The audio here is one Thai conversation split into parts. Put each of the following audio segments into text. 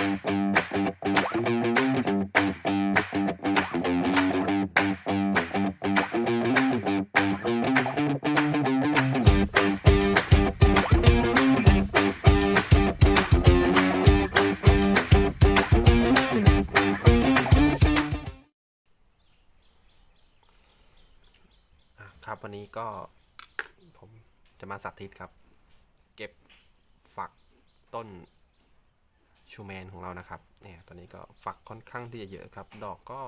ครับวันนี้ก็ผมจะมาสาธิตครับ เก็บฝักต้น ชูแมนของเรานะครับเนี่ยตอนนี้ก็ฝักค่อนข้างที่จะเยอะครับ ดอกก็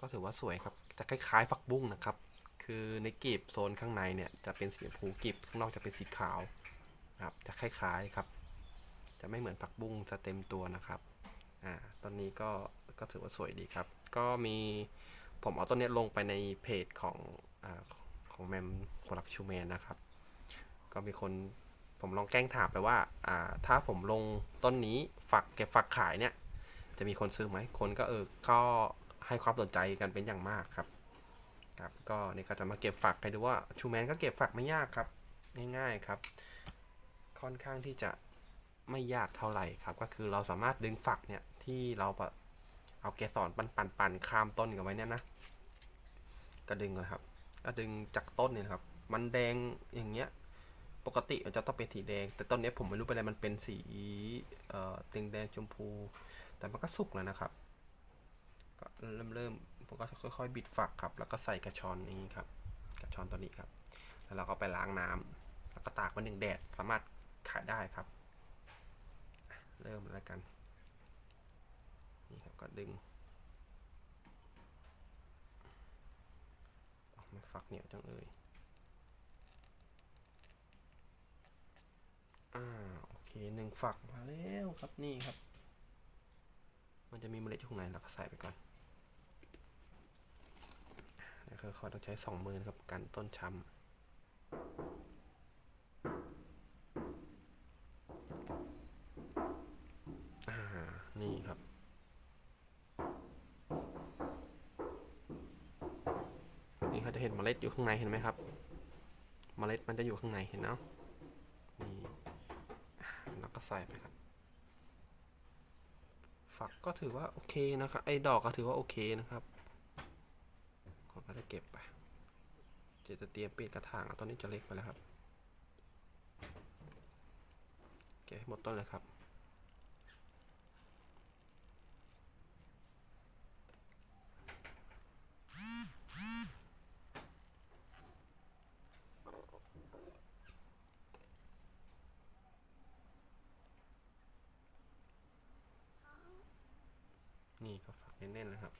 ก็ถือว่าสวยครับจะคล้ายๆ ฝักบุ้งนะครับ คือในกลีบโซนข้างในเนี่ยจะเป็นสีชมพูกลีบข้างนอกจะเป็นสีขาวนะครับจะคล้ายๆครับ จะไม่เหมือนผักบุ้งจะเต็มตัวนะครับอ่าตอนนี้ก็ก็ถือว่าสวยดีครับ ก็มีผมเอาต้นนี้ลงไปในเพจของอาของแมมคนรักชูแมนนะครับ ก็มีคน ผมลองแกล้งถามไปว่าอ่า ถ้าผมลงต้นนี้ฝักเก็บฝักขายเนี่ย จะมีคนซื้อไหมคนก็เออก็ให้ความสนใจกันเป็นอย่างมากครับครับก็นี่ก็จะมาเก็บฝักให้ดูว่าชูแมนก็เก็บฝักไม่ยากครับ ง่ายๆครับ ค่อนข้างที่จะไม่ยากเท่าไหร่ครับ ก็คือเราสามารถดึงฝักเนี่ยที่เราเอาเกสรปันๆๆข้ามต้นกันไว้เนี่ยนะก็ดึงเลยครับ ก็ดึงจากต้นเนี่ยครับ มันแดงอย่างเงี้ย กติมันจะต้องเป็นสีแดง แต่ต้นนี้ผมไม่รู้เป็นอะไรมันเป็นสีเอ่อแดงแดงชมพู แต่มันก็สุกแล้วนะครับก็เริ่มเริ่มผมก็ค่อยๆ บิดฝักครับ แล้วก็ใส่กระชอนนี้ครับ กระชอนตัวนี้ครับ แล้วเราก็ไปล้างน้ำแล้วก็ตากไว้หนึ่งแดดสามารถขายได้ครับ เริ่มแล้วกัน นี่ครับก็ดึงออกมาฝักเหนียวจังเอ่ยอ่าโอเค หนึ่งฝักมาแล้วครับนี่ครับ มันจะมีเมล็ดอยู่ข้างในเราก็ใส่ไปก่อนแล้วค่อต้องใช้สองมือนะครับกันต้นช้ำนี่ครับ นี่เขาจะเห็นเมล็ดอยู่ข้างในเห็นไหมครับ เมล็ดมันจะอยู่ข้างในเห็นเนาะ ใส่ไปครับ ฝักก็ถือว่าโอเคนะครับไอ้ดอกก็ถือว่าโอเคนะครับก็จะเก็บไปเดี๋ยวจะเตรียมปิดกระถางตอนนี้จะเล็กไปแล้วครับเก็บให้หมดต้นเลยครับ เน้นๆนะครับ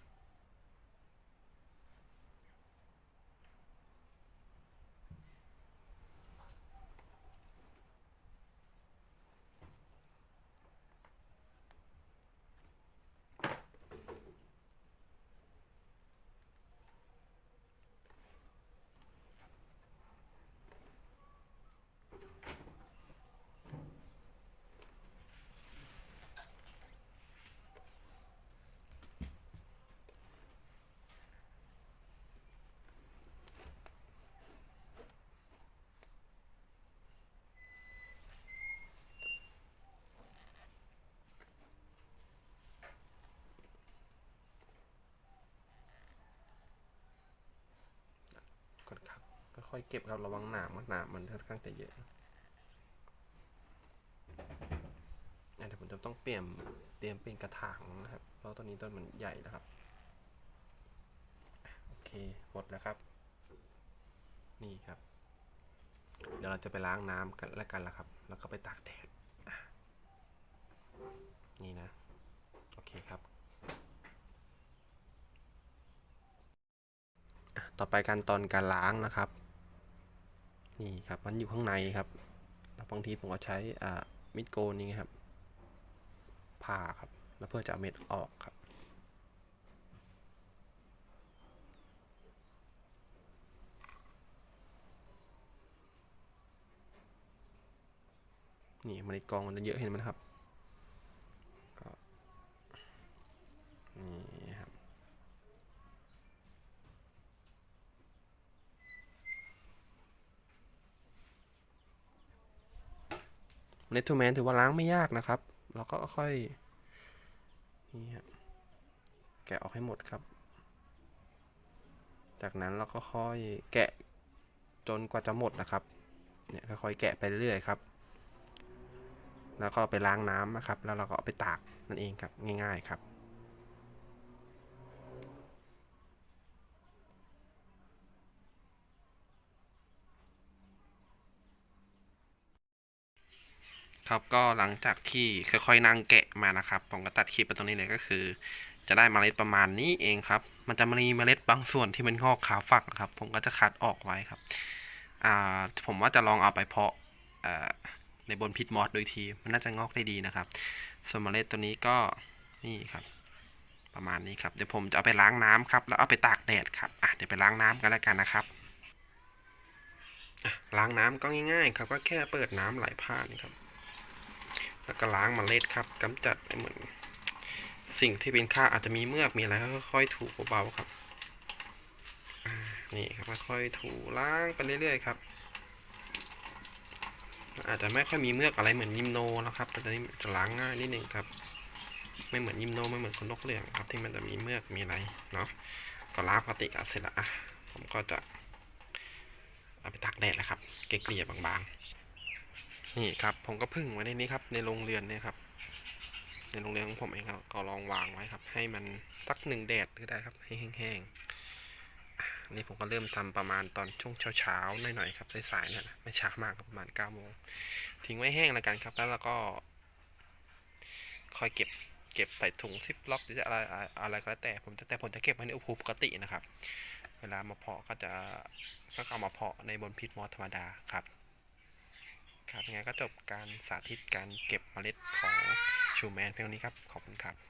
ก่อน ค่อยเก็บครับระวังหนามหนามมันค่อนข้างจะเยอะอะเดี๋ยวผมจะต้องเปลี่ยนเตรียมเป็นกระถางนะครับ เพราะต้นนี้ต้นมันใหญ่นะครับ โอเคหมดแล้วครับ นี่ครับ เดี๋ยวเราจะไปล้างน้ำกันแล้วกันละครับ แล้วก็ไปตากแดดนี่นะ โอเคครับต่อไปการตอนการล้างนะครับ นี่ครับมันอยู่ข้างในครับบางทีผมก็ใช้อ่ามิดโกนนี่ครับผ่าครับ แล้วเพื่อจะเอาเม็ดออกครับนี่มันในกองมันจะเยอะเห็นไหมครับก็นี่ครับ เนทูแมนถือว่าล้างไม่ยากนะครับ เราก็ค่อยนี่ฮะแกะออกให้หมดครับ จากนั้นเราก็ค่อยแกะจนกว่าจะหมดนะครับ เนี่ยค่อยๆแกะไปเรื่อยๆครับ แล้วก็ไปล้างน้ำนะครับ แล้วเราก็ไปตากนั่นเองครับ ง่าย ๆครับ ครับก็หลังจากที่ค่อยๆนั่งแกะมานะครับผมก็ตัดคลิปไปตรงนี้เลยก็คือ จะได้เมล็ดประมาณนี้เองครับ มันจะมีเมล็ดบางส่วนที่มันงอกขาฝักนะครับ ผมก็จะคัดออกไว้ครับอ่าผมว่าจะลองเอาไปเพาะในบนพิษมอสโดยทีมันน่าจะงอกได้ดีนะครับ ส่วนเมล็ดตัวนี้ก็นี่ครับ ประมาณนี้ครับเดี๋ยวผมจะเอาไปล้างน้ำครับ แล้วเอาไปตากแดดครับอะเดี๋ยวไปล้างน้ำกันแล้วกันนะครับล้างน้ำก็ง่ายๆครับก็แค่เปิดน้ำไหลผ่านครับ แล้วก็ล้างเมล็ดครับกำจัดเหมือนสิ่งที่เป็นค่าอาจจะมีเมือกมีอะไรก็ค่อยๆถูเบาๆครับนี่ครับค่อยๆถูล้างไปเรื่อยๆครับ อาจจะไม่ค่อยมีเมือกอะไรเหมือนยิมโนนะครับแต่นี้จะล้างง่ายนิดนึงครับ ไม่เหมือนยิมโนไม่เหมือนคนนกเหลืองครับ ที่มันจะมีเมือกมีอะไรเนาะก็ล้างปกติอะเสร็จแล้วอะผมก็จะเอาไปตากแดดแล้วครับ เกลี่ยบางๆ นี่ครับ ผมก็พึ่งไว้ในนี้ครับ ในโรงเรือนเนี่ยครับ ในโรงเรียนของผมเองครับก็ลองวางไว้ครับ ให้มันสักหนึ่งแดดก็ได้ครับ ให้แห้งๆนี่ผมก็เริ่มทำประมาณตอนช่วงเช้าๆหน่อยๆครับสายๆนั่นนะไม่ช้ามากประมาณเก้าโมงทิ้งไว้แห้งแล้วกันครับ แล้วเราก็ คอยเก็บเก็บใส่ถุงซิปล็อกหรือจะอะไรอะไรก็แล้วแต่ผมแต่ผมจะเก็บไว้ในอุณหภูมิปกตินะครับ เวลามาเพาะก็จะก็เอามาเพาะในบนพิษมอสธรรมดาครับ ครับยังไงก็จบการสาธิตการเก็บเมล็ดของชูแมนเพียงเท่านี้ครับ ขอบคุณครับ